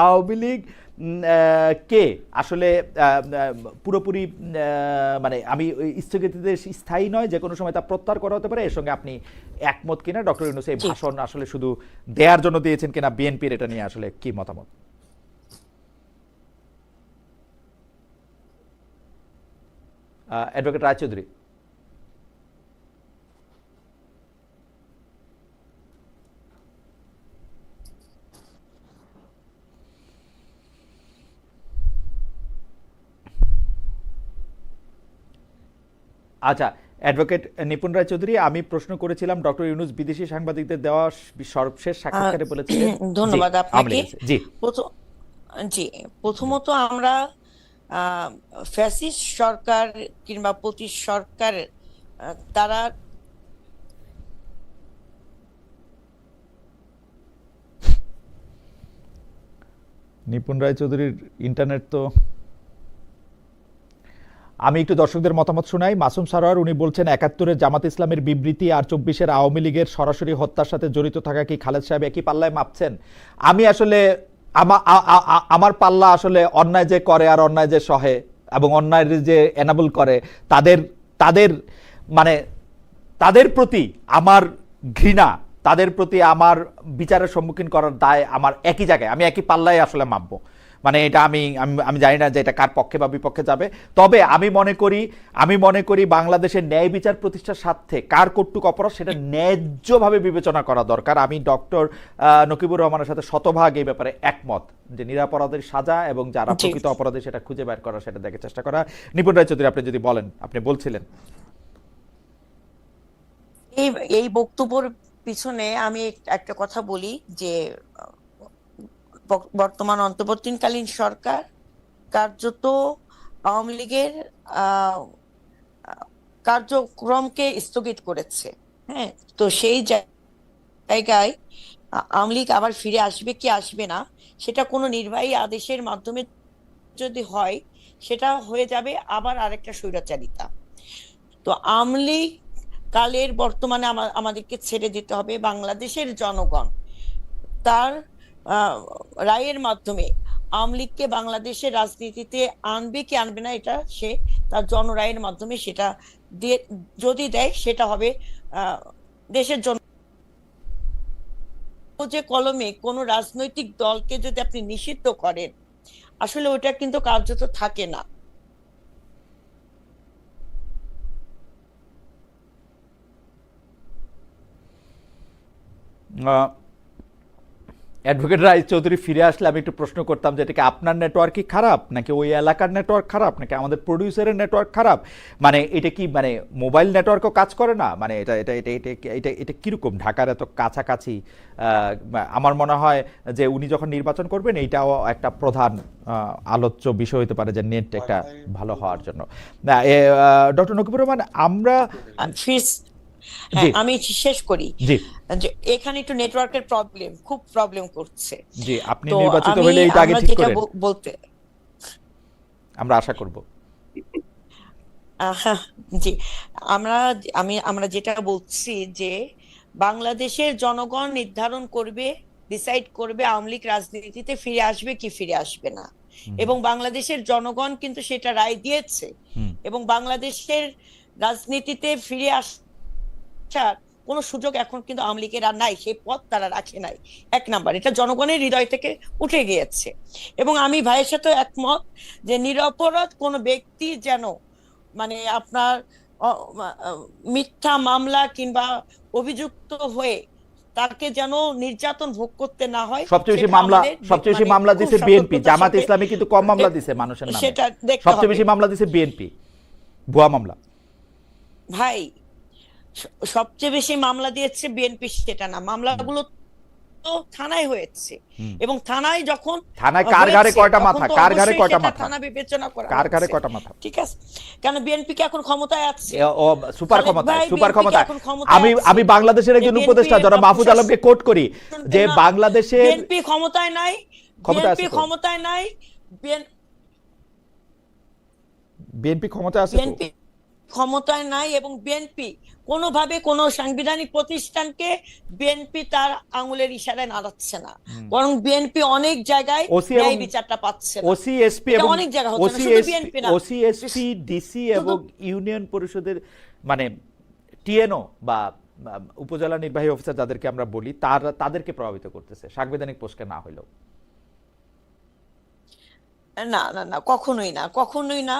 আওয়ামী লীগ কে? আসলে পুরোপুরি মানে আমি স্থগিতিতে স্থায়ী নয় যে কোনো সময় তা প্রত্যাহার করা হতে পারে। এর সঙ্গে আপনি একমত কিনা? ডক্টর ইউনুস এই ভাষণ আসলে শুধু দেয়ার জন্য দিয়েছেন কিনা বিএনপির এটা নিয়ে আসলে কি মতামত? অ্যাডভোকেট রায়চৌধুরী আচ্ছা অ্যাডভোকেট নিপুণ রায় চৌধুরী আমি প্রশ্ন করেছিলাম ডক্টর ইউনুস বিদেশি সাংবাদিকদের দেওয়া সর্বশেষ সাক্ষাৎকারে বলেছিলেন। ধন্যবাদ আপনাকে। জি। জি প্রথমত আমরা ফ্যাসিস্ট সরকার কিংবা প্রতি সরকার তারা নিপুণ রায় চৌধুরীর ইন্টারনেট তো আমি একটু দর্শকদের মতামত শোনাই। মাসুম সারোয়ার, উনি বলছেন, একাত্তরের জামাত ইসলামের বিবৃতি আর চব্বিশের আওয়ামী লীগের সরাসরি হত্যার সাথে জড়িত থাকা কি খালেদ সাহেব একই পাল্লায় মাপছেন? আমি আসলে আমার পাল্লা আসলে অন্যায় যে করে আর অন্যায় যে সহে এবং অন্যায় যে এনাবল করে, তাদের তাদের মানে তাদের প্রতি আমার ঘৃণা, তাদের প্রতি আমার বিচারের সম্মুখীন করার দায় আমার একই জায়গায়। আমি একই পাল্লায় আসলে মাপবো। মানে এটা আমি আমি জানি না যে এটা কার পক্ষে বা বিপক্ষে যাবে। তবে আমি মনে করি আমি মনে করি বাংলাদেশের ন্যায় বিচার প্রতিষ্ঠার স্বার্থে কার কর্তৃক অপরাধ সেটা ন্যায্যভাবে বিবেচনা করা দরকার। আমি ডক্টর নকিবুর রহমানের সাথে শতভাগ এই ব্যাপারে একমত যে নিরাপরাধের সাজা এবং যারা প্রকৃত অপরাধী সেটা খুঁজে বের করা সেটা দেখার চেষ্টা করা। নিপুণ রায় চৌধুরী আপনি যদি বলেন আপনি বলছিলেন। এই এই বক্তব্যের পিছনে আমি একটা কথা বলি যে বর্তমান অন্তর্বর্তীকালীন সরকার কার্যত আওয়ামী লীগের কার্যক্রমকে স্থগিত করেছে। হ্যাঁ তো সেই জায়গায় আওয়ামী লীগ আবার ফিরে আসবে কি আসবে না, সেটা কোনো নির্বাহী আদেশের মাধ্যমে যদি হয়, সেটা হয়ে যাবে আবার আরেকটা স্বৈরাচারিতা। তো আওয়ামী কালের বর্তমানে আমাদেরকে ছেড়ে দিতে হবে। বাংলাদেশের জনগণ তার রায়ের মাধ্যমে আওয়ামী লীগকে বাংলাদেশের রাজনীতিতে আনবে কি আনবে না এটা সে তার জনরায়ের মাধ্যমে সেটা যদি দেয়, সেটা হবে দেশের জন্য যে কলমে কোনো রাজনৈতিক দলকে যদি আপনি নিষিদ্ধ করেন, আসলে ওটা কিন্তু কার্যত থাকে না। অ্যাডভোকেট রায় চৌধুরী ফিরে আসলে আমি একটু প্রশ্ন করতাম যে এটাকে আপনার নেটওয়ার্কই খারাপ? নাকি ওই এলাকার নেটওয়ার্ক খারাপ? নাকি আমাদের প্রডিউসারের নেটওয়ার্ক খারাপ? মানে এটা কি মানে মোবাইল নেটওয়ার্কও কাজ করে না? মানে এটা এটা এটা এটা এটা এটা কীরকম? ঢাকার এত কাছাকাছি আমার মনে হয় যে উনি যখন নির্বাচন করবেন এইটাও একটা প্রধান আলোচ্য বিষয় হতে পারে যে নেট একটা ভালো হওয়ার জন্য। ডক্টর নকিবুর রহমান আমরা। হ্যাঁ আমি শেষ করি। এখানে একটু নেটওয়ার্কের প্রবলেম খুব প্রবলেম করছে। জি আপনি নির্বাচিত হলে এটা আগে ঠিক করেন। বলতে আমরা আশা করব। জি। আমরা আমি আমরা যেটা বলছি যে বাংলাদেশের জনগণ নির্ধারণ করবে ডিসাইড করবে আওয়ামী লীগ রাজনীতিতে ফিরে আসবে কি ফিরে আসবে না। এবং বাংলাদেশের জনগণ কিন্তু সেটা রায় দিয়েছে। এবং বাংলাদেশের রাজনীতিতে ফিরে আসার কোনো সুযোগ এখন কিন্তু আওয়ামী লীগের আর নাই সেই পথ তারা রাখে নাই। এক নাম্বার এটা জনগণের হৃদয় থেকে উঠে গিয়েছে। এবং আমি ভাইয়ের সাথে একমত যে নিরপরাধ কোনো ব্যক্তি যেন মানে আপনার মিথ্যা মামলা কিংবা অভিযুক্ত হয়ে তাকে যেন নির্যাতন ভোগ করতে না হয় সবচেয়ে বেশি মামলা সবচেয়ে বেশি মানে মামলা দিছে বিএনপি। জামাত ইসলামী কিন্তু কম মামলা দিছে মানুষের নামে। সেটা সবচেয়ে বেশি মামলা দিছে বিএনপি। ভুয়া মামলা। ভাই সবচেয়ে বেশি মামলা দিয়েছে বিএনপি সেটা না। মামলাগুলো তো থানায় হয়েছে। এবং থানায় যখন থানায় কার হয়েছে, কয়টা মাথা? কার অবশ্যই কয়টা মাথা? থানা বিবেচনা করা কার হচ্ছে। কয়টা মাথা? ঠিক আছে? কেন বিএনপি কি এখন ক্ষমতায় আছে? ও সুপার ক্ষমতা সুপার ক্ষমতা আমি আমি বাংলাদেশের একজন উপদেষ্টা যারা মাহফুজ আলমকে কোট করি যে বাংলাদেশে বিএনপি ক্ষমতায় নাই বিএনপি ক্ষমতায় নাই বিএনপি ক্ষমতায় আছে? বিএনপি ক্ষমতায় নাই এবং বিএনপি কোনোভাবে কোনো সাংবিধানিক প্রতিষ্ঠানকে বিএনপি তার আঙুলের ইশারায় নাড়াচ্ছে না। বরং বিএনপি অনেক জায়গায় ন্যায় বিচারটা পাচ্ছে না। ওসি এসপি এটা এবং অনেক জায়গা হচ্ছে না, BNP না। ওসি এসপি ডিসি এবং ইউনিয়ন পরিষদের মানে টিএনও বা উপজেলা নির্বাহী অফিসার যাদেরকে আমরা বলি তার তাদেরকে প্রভাবিত করতেছে সাংবিধানিক পোস্টে না হলেও না না না কখনোই না কখনোই না।